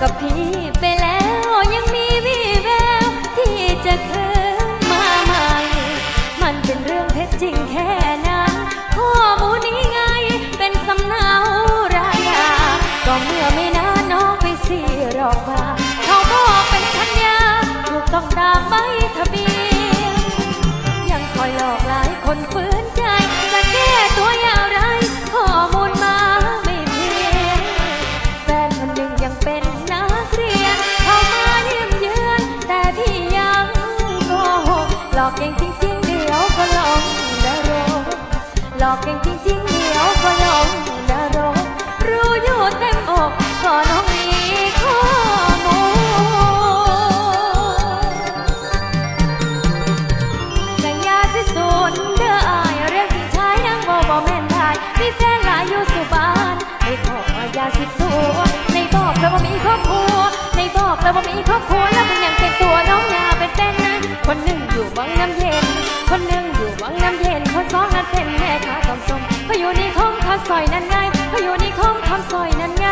กับพี่ไปแล้วยังมีวี่แววที่จะคืนมาใหม่ มันเป็นเรื่องเท็จจริงแค่ มีแฟนหลายอยู่สุบานในขอยาสิบตัว ในบอกแล้วว่ามีครอบครัว ในบอกแล้วว่ามีครอบครัวแล้วมันยังเป็นตัวน้องยาเป็นเป็นนั้น คนหนึ่งอยู่วังน้ำเย็น คนหนึ่งอยู่วังน้ำเย็น คนสองนั้นเป็นแม่ค้าต้มส้มเขาอยู่ในี่ของข้าวซอยนั่นไงเขาอยู่ในี่ของข้าวซอยนั่นไง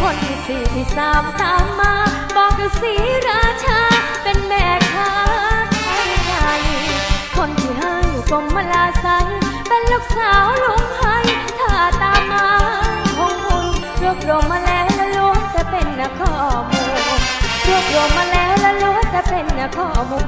คนที่สี่ที่สามตามมาบอกคือสีราชาเป็นแม่ค้าขายไก่คนที่ห้าอยู่กรมลาไซ เป็นลูกสาวลุงไฮถ้าตามมาคงมุนรวบรวมมาแล้วและล้วนแต่เป็นนะข้อมูลรวบรวมมาแล้วและล้วนแต่เป็นนะข้อมูล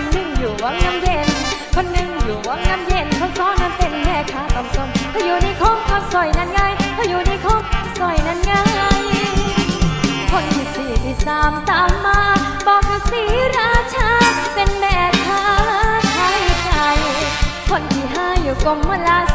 คนหนึ่งอยู่วังน้ำเย็น คนหนึ่งอยู่วังน้ำเย็นคนซ้อนนั้นเป็นแม่ค้าตำส้มเขาอยู่ในคงข้าวซอยนั้นไงเขาอยู่ในคกซอยนั้นไงคนที่สี่ที่สามตามมา บอกกับสีราชา เป็นแม่ค้าขายไก่คนที่ห้าอยู่กรมลา